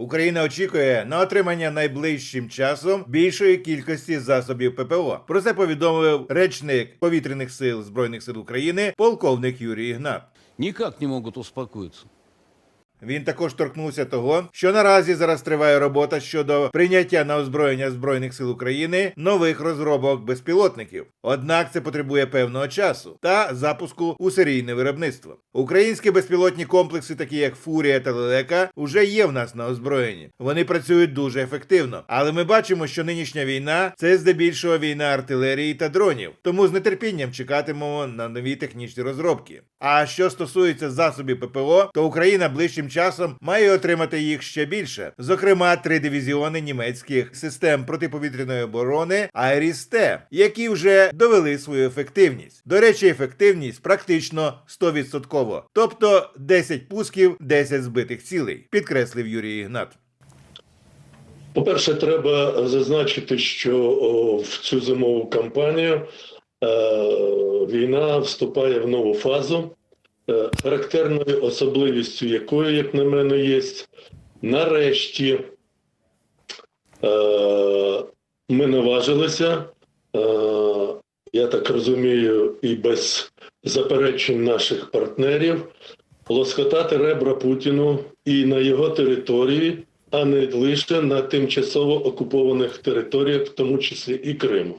Україна очікує на отримання найближчим часом більшої кількості засобів ППО. Про це повідомив речник повітряних сил збройних сил України, полковник Юрій Ігнат. Ніяк не можуть успокоиться. Він також торкнувся того, що наразі зараз триває робота щодо прийняття на озброєння збройних сил України нових розробок безпілотників. Однак це потребує певного часу та запуску у серійне виробництво. Українські безпілотні комплекси, такі як Фурія та Лелека, уже є в нас на озброєнні. Вони працюють дуже ефективно. Але ми бачимо, що нинішня війна це здебільшого війна артилерії та дронів. Тому з нетерпінням чекатимемо на нові технічні розробки. А що стосується засобів ППО, то Україна ближчим часом має отримати їх ще більше. Зокрема, три дивізіони німецьких систем протиповітряної оборони Айріс-Т, які вже довели свою ефективність. До речі, ефективність практично 100%. Тобто 10 пусків, 10 збитих цілей, підкреслив Юрій Ігнат. По-перше, треба зазначити, що в цю зимову кампанію е, війна вступає в нову фазу, характерною особливістю якої, як на мене, є, нарешті е, ми наважилися, е, я так розумію, і без заперечень наших партнерів, лоскотати ребра Путіну і на його території а не лише на тимчасово окупованих територіях, в тому числі і Криму.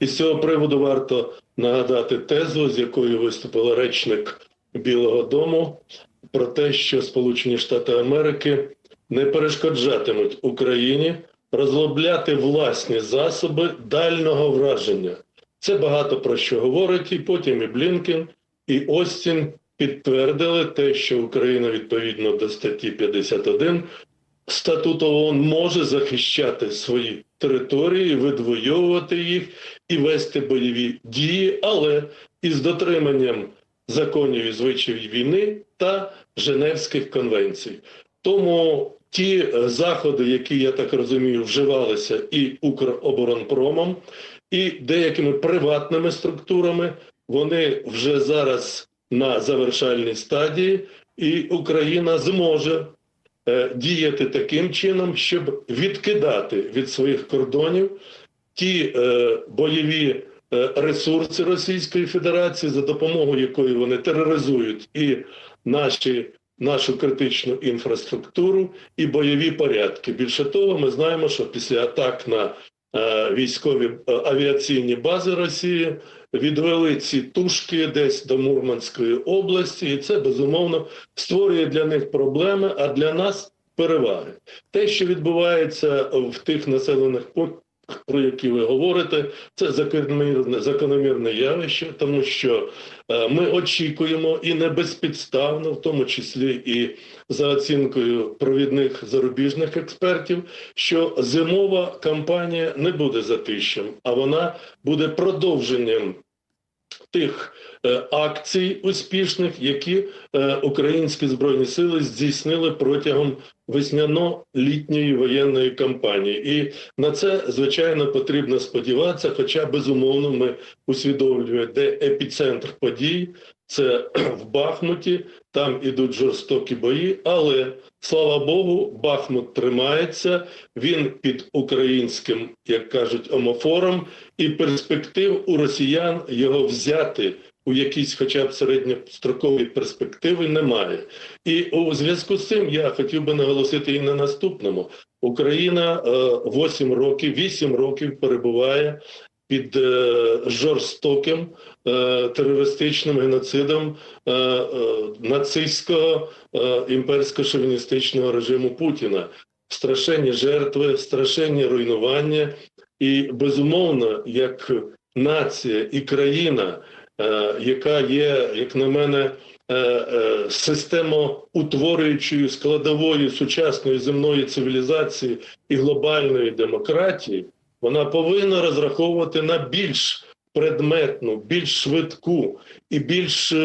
І з цього приводу варто нагадати тезу, з якою виступила речник Білого Дому, про те, що Сполучені Штати Америки не перешкоджатимуть Україні розробляти власні засоби дальнього враження. Це багато про що говорить, і потім і Блінкен, і Остін підтвердили те, що Україна відповідно до статті 51 статуту ООН може захищати свої території, видвоювати їх і вести бойові дії, але із дотриманням законів і звичаїв війни та Женевських конвенцій. Тому ті е, заходи, які я так розумію, вживалися і Укроборонпромом, і деякими приватними структурами, вони вже зараз на завершальній стадії, і Україна зможе е, діяти таким чином, щоб відкидати від своїх кордонів ті е, бойові ресурси Російської Федерації, за допомогою якої вони тероризують і наші. Нашу критичну інфраструктуру і бойові порядки. Більше того, ми знаємо, що після атак на е, військові е, авіаційні бази Росії відвели ці тушки десь до Мурманської області, і це безумовно створює для них проблеми, а для нас переваги. Те, що відбувається в тих населених про які ви говорите, це закономірне, закономірне явище, тому що е, ми очікуємо і не безпідставно, в тому числі і за оцінкою провідних зарубіжних експертів, що зимова кампанія не буде затищем, а вона буде продовженням тих е, акцій успішних, які е, українські збройні сили здійснили протягом весняно-літньої воєнної кампанії, і на це звичайно потрібно сподіватися. Хоча безумовно ми усвідомлюємо, де епіцентр подій. Це в Бахмуті, там ідуть жорстокі бої, але слава Богу, Бахмут тримається. Він під українським, як кажуть, омофором, і перспектив у росіян його взяти у якісь, хоча б середньострокові перспективи, немає. І у зв'язку з цим я хотів би наголосити і на наступному: Україна е, 8 років, 8 років перебуває під е, жорстоким е, терористичним геноцидом е, нацистського е, імперсько-шовіністичного режиму Путіна. Страшенні жертви, страшенні руйнування, і безумовно, як нація і країна, яка є, як на мене, системоутворюючою складовою сучасної земної цивілізації і глобальної демократії, вона повинна розраховувати на більш предметну, більш швидку і більш е,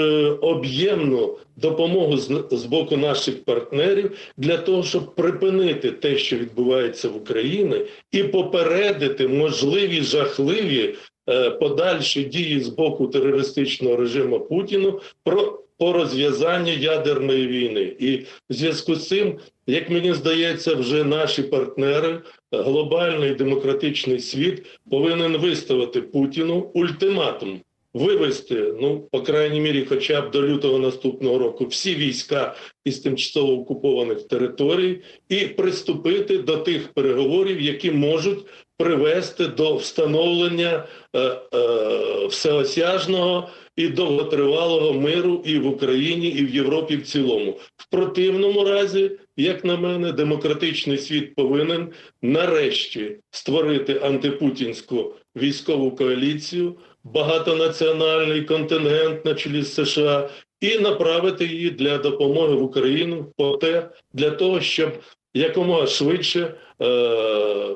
об'ємну допомогу з, боку наших партнерів для того, щоб припинити те, що відбувається в Україні, і попередити можливі жахливі е, подальші дії з боку терористичного режиму Путіну про по розв'язанню ядерної війни, і в зв'язку з цим як мені здається, вже наші партнери, глобальний демократичний світ повинен виставити Путіну ультиматум. Вивести, ну по крайній мірі, хоча б до лютого наступного року, всі війська із тимчасово окупованих територій і приступити до тих переговорів, які можуть привести до встановлення е, е, всеосяжного і довготривалого миру і в Україні, і в Європі в цілому. В противному разі, як на мене, демократичний світ повинен нарешті створити антипутінську військову коаліцію, багатонаціональний контингент на чолі з США і направити її для допомоги в Україну по те, для того, щоб якомога швидше е,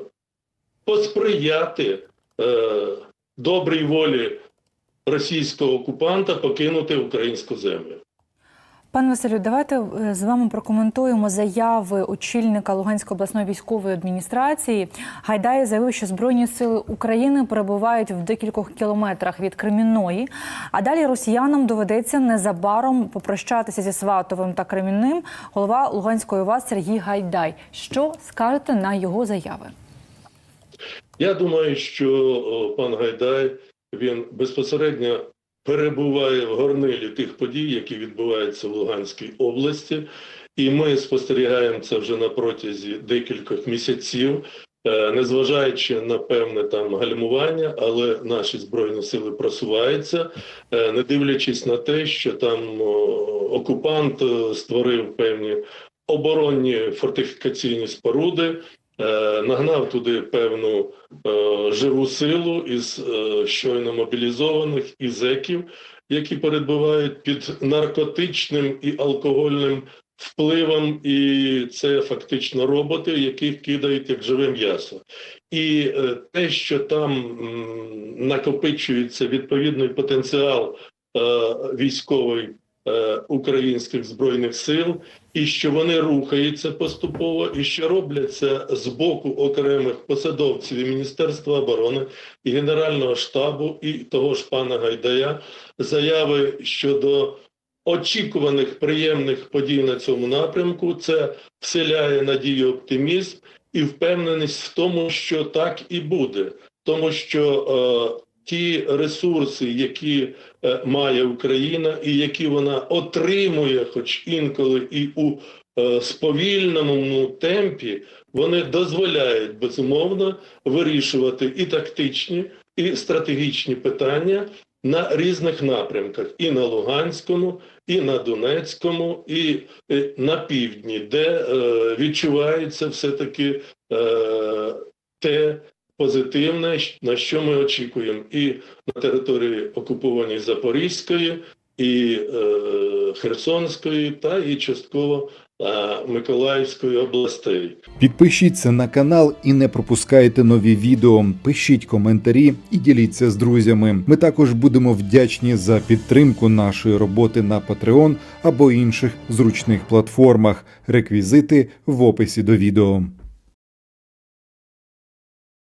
посприяти е, добрій волі російського окупанта покинути українську землю. Пане Василю, давайте е, з вами прокоментуємо заяви очільника Луганської обласної військової адміністрації. Гайдай заявив, що збройні сили України перебувають в декількох кілометрах від Кремінної, а далі росіянам доведеться незабаром попрощатися зі Сватовим та Кремінним. Голова Луганської ОВА Сергій Гайдай. Що скажете на його заяви? Я думаю, що пан Гайдай він безпосередньо перебуває в горнилі тих подій, які відбуваються в Луганській області, і ми спостерігаємо це вже на протязі декількох місяців. е, Незважаючи на певне там гальмування, але наші збройні сили просуваються, е, не дивлячись на те, що там окупант е, створив певні оборонні фортифікаційні споруди, нагнав туди певну е, живу силу із е, щойно мобілізованих і зеків, які перебувають під наркотичним і алкогольним впливом, і це фактично роботи, яких кидають як живе м'ясо. І е, те, що там накопичується відповідний потенціал е, військовий е, українських збройних сил, і що вони рухаються поступово, і що робляться з боку окремих посадовців і Міністерства оборони, і Генерального штабу, і того ж пана Гайдая, заяви щодо очікуваних приємних подій на цьому напрямку. Це вселяє надію, оптимізм і впевненість в тому, що так і буде, тому що е, ті ресурси, які е, має Україна, і які вона отримує, хоч інколи і у е, сповільненому темпі, вони дозволяють безумовно вирішувати і тактичні, і стратегічні питання на різних напрямках: і на Луганському, і на Донецькому, і е, на півдні, де е, відчувається все-таки е, те позитивне, на що ми очікуємо, і на території окупованій Запорізької, і е, Херсонської, та і частково е, Миколаївської областей. Підпишіться на канал і не пропускайте нові відео. Пишіть коментарі і діліться з друзями. Ми також будемо вдячні за підтримку нашої роботи на Patreon або інших зручних платформах. Реквізити в описі до відео.